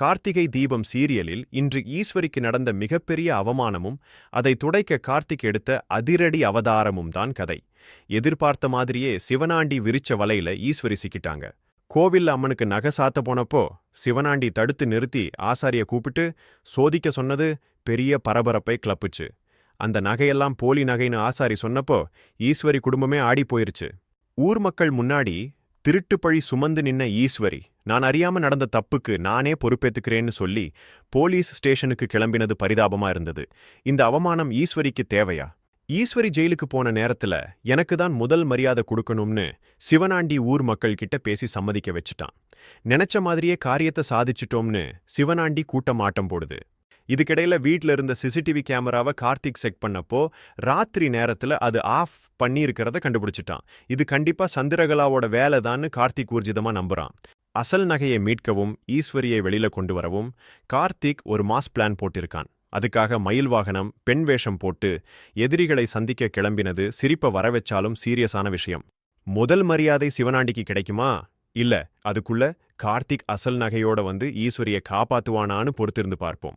கார்த்திகை தீபம் சீரியலில் இன்று ஈஸ்வரிக்கு நடந்த மிகப்பெரிய அவமானமும் அதை துடைக்க கார்த்திக் எடுத்த அதிரடி அவதாரமும் தான் கதை. எதிர்பார்த்த மாதிரியே சிவனாண்டி விரிச்ச வலையில ஈஸ்வரி சிக்கிட்டாங்க. கோவில் அம்மனுக்கு நகை சாத்த போனப்போ சிவனாண்டி தடுத்து நிறுத்தி ஆசாரிய கூப்பிட்டு சோதிக்க சொன்னது பெரிய பரபரப்பை கிளப்புச்சு. அந்த நகையெல்லாம் போலி நகைன்னு ஆசாரி சொன்னப்போ ஈஸ்வரி குடும்பமே ஆடி போயிருச்சு. ஊர் மக்கள் முன்னாடி திருட்டுப்பழி சுமந்து நின்ன ஈஸ்வரி நான் அறியாம நடந்த தப்புக்கு நானே பொறுப்பேத்துக்கிறேன்னு சொல்லி போலீஸ் ஸ்டேஷனுக்கு கிளம்பினது பரிதாபமா இருந்தது. இந்த அவமானம் ஈஸ்வரிக்கு தேவையா? ஈஸ்வரி ஜெயிலுக்கு போன நேரத்துல எனக்கு தான் முதல் மரியாதை கொடுக்கணும்னு சிவனாண்டி ஊர் மக்கள் கிட்ட பேசி சம்மதிக்க வச்சுட்டான். நினைச்ச மாதிரியே காரியத்தை சாதிச்சிட்டோம்னு சிவனாண்டி கூட்டம் ஆட்டம் போடுது. இதுக்கிடையில வீட்ல இருந்த சிசிடிவி கேமராவை கார்த்திக் செக் பண்ணப்போ ராத்திரி நேரத்துல அது ஆஃப் பண்ணியிருக்கிறத கண்டுபிடிச்சிட்டான். இது கண்டிப்பா சந்திரகலாவோட வேலை தான்னு கார்த்திக் ஊர்ஜிதமா நம்புறான். அசல் நகையை மீட்கவும் ஈஸ்வரியை வெளியில கொண்டு வரவும் கார்த்திக் ஒரு மாஸ் பிளான் போட்டிருக்கான். அதுக்காக மயில் வாகனம் பெண் வேஷம் போட்டு எதிரிகளை சந்திக்க கிளம்பினது சிரிப்ப வரவச்சாலும் சீரியஸான விஷயம். முதல் மரியாதை சிவனாண்டிக்கு கிடைக்குமா? இல்ல அதுக்குள்ள கார்த்திக் அசல் நகையோட வந்து ஈஸ்வரியை காப்பாத்துவானான்னு பொறுத்திருந்து பார்ப்போம்.